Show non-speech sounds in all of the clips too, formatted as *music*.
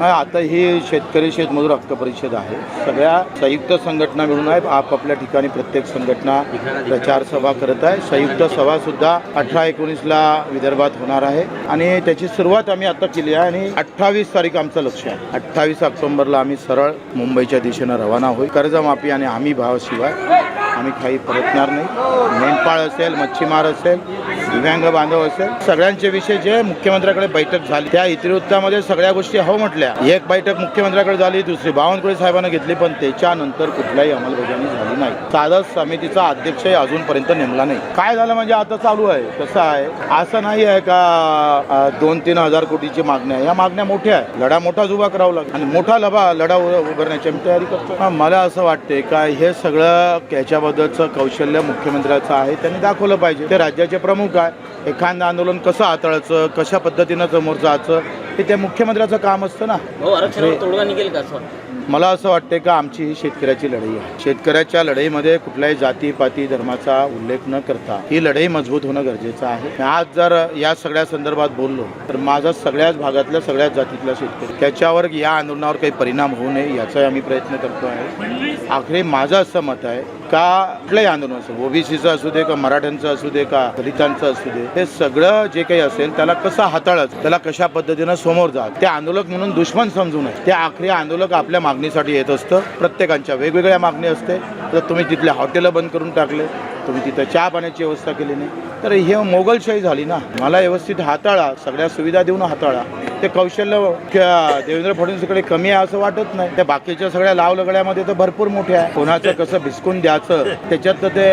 हा आता ही शेतकरी शेतमजूर हक्क परिषद आहे. सगळ्या संयुक्त संघटना मिळून आहे. आपापल्या ठिकाणी प्रत्येक संघटना प्रचार सभा करत आहे. संयुक्त सभा सुद्धा अठरा एकोणीसला विदर्भात होणार आहे. आणि त्याची सुरुवात आम्ही आता केली आहे आणि अठ्ठावीस तारीख आमचं लक्ष आहे. अठ्ठावीस ऑक्टोबरला आम्ही सरळ मुंबईच्या दिशेनं रवाना होईल. कर्जमाफी आणि हमी भावाशिवाय आम्ही काही परतणार नाही. मेंढपाळ असेल मच्छीमार असेल दिव्यांग बांधव असेल सगळ्यांचे विषय जे मुख्यमंत्र्याकडे बैठक झाली त्या इतिवृत्तामध्ये सगळ्या गोष्टी हो म्हटल्या. एक बैठक मुख्यमंत्र्याकडे झाली दुसरी बावनकुळे साहेबांना घेतली पण त्याच्यानंतर कुठल्याही अंमलबजावणी झाली नाही. चालत समितीचा अध्यक्षही अजूनपर्यंत नेमला नाही. काय झालं म्हणजे आता चालू आहे. कसं आहे? असं नाही आहे का दोन तीन हजार कोटीची मागण्या या मागण्या मोठ्या आहे. लढा मोठाच उभा करावा लागेल. आणि मोठा लढा लढा उभारण्याची आम्ही तयारी करतो. मला असं वाटते का हे सगळं याच्याबद्दलचं कौशल्य मुख्यमंत्र्याचं आहे त्यांनी दाखवलं पाहिजे. ते राज्याचे प्रमुख काय? एखादं आंदोलन कसं हाताळायचं? कशा पद्धतीनं समोर जायचं? हे त्या मुख्यमंत्र्याचं काम असतं ना. भाऊ आरक्षणावर तोडगा निघेल का असं? मला असं वाटते का आमची ही शेतकऱ्याची लढाई आहे. शेतकऱ्याच्या लढाईमध्ये कुठल्याही जाती पाती धर्माचा उल्लेख न करता ही लढाई मजबूत होणं गरजेचं आहे. आज जर या सगळ्या संदर्भात बोललो तर माझा सगळ्याच भागातल्या सगळ्याच जातीतला शेतकरी त्याच्यावर या आंदोलनावर काही परिणाम होऊ नये याचाही आम्ही प्रयत्न करतो आहे. आखरी माझं असं मत आहे का कुठलंही आंदोलन असो ओबीसीचं असू दे का मराठ्यांचं असू दे का दलितांचं असू दे हे सगळं जे काही असेल त्याला कसं हाताळायचं त्याला कशा पद्धतीनं समोर जा. ते आंदोलक म्हणून दुश्मन समजू नये. ते आखरी आंदोलक आपल्या मागणीसाठी येत असतं. प्रत्येकांच्या वेगवेगळ्या मागणी असते. तर तुम्ही तिथले हॉटेलं बंद करून टाकले तुम्ही तिथं चहा पाण्याची व्यवस्था केली नाही तर हे मोगलशाही झाली ना. मला व्यवस्थित हाताळा. सगळ्या सुविधा देऊन हाताळा. ते कौशल्य देवेंद्र फडणवीसकडे कमी आहे असं वाटत नाही. त्या बाकीच्या सगळ्या लावलगड्यामध्ये तर भरपूर मोठे आहे. कोणाचं *laughs* कसं भिसकून द्यायचं त्याच्यात तर ते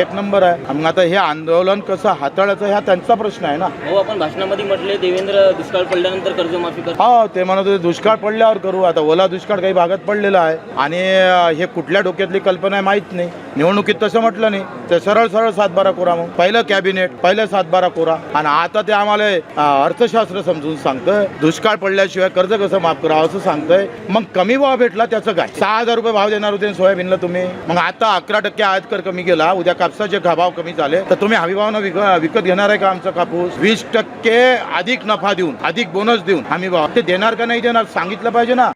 एक नंबर आहे. मग आता हे आंदोलन कसं हाताळायचं हा त्यांचा प्रश्न आहे ना. भाऊ आपण भाषणामध्ये म्हटले देवेंद्र दुष्काळ पडल्यानंतर कर्जमाफी कर हा ते म्हणत होते दुष्काळ पडल्यावर करू. आता ओला दुष्काळ काही भागात पडलेला आहे. आणि हे कुठल्या डोक्यातली कल्पना आहे माहीत नाही. निवडणुकीत तसं म्हटलं नाही. ते सरळ सरळ सातबारा कोरा मग. पहिलं कॅबिनेट पहिलं सातबारा कोरा. आणि आता ते आम्हाला अर्थशास्त्र समजून सांगतं. दुष्काळ पडल्याशिवाय कर्ज कसं माफ करावं असं सांगतंय. मग कमी भाव भेटला त्याचं काय? सहा हजार रुपये भाव देणार होते सोयाबीनला तुम्ही. मग आता अकरा टक्के आयातकर कमी केला. उद्या कापसाचे भाव कमी झाले. तर तुम्ही हमी भावानं विक विकत घेणार आहे का आमचा कापूस? वीस टक्के अधिक नफा देऊन अधिक बोनस देऊन हमी भाव ते देणार का नाही देणार सांगितलं पाहिजे ना.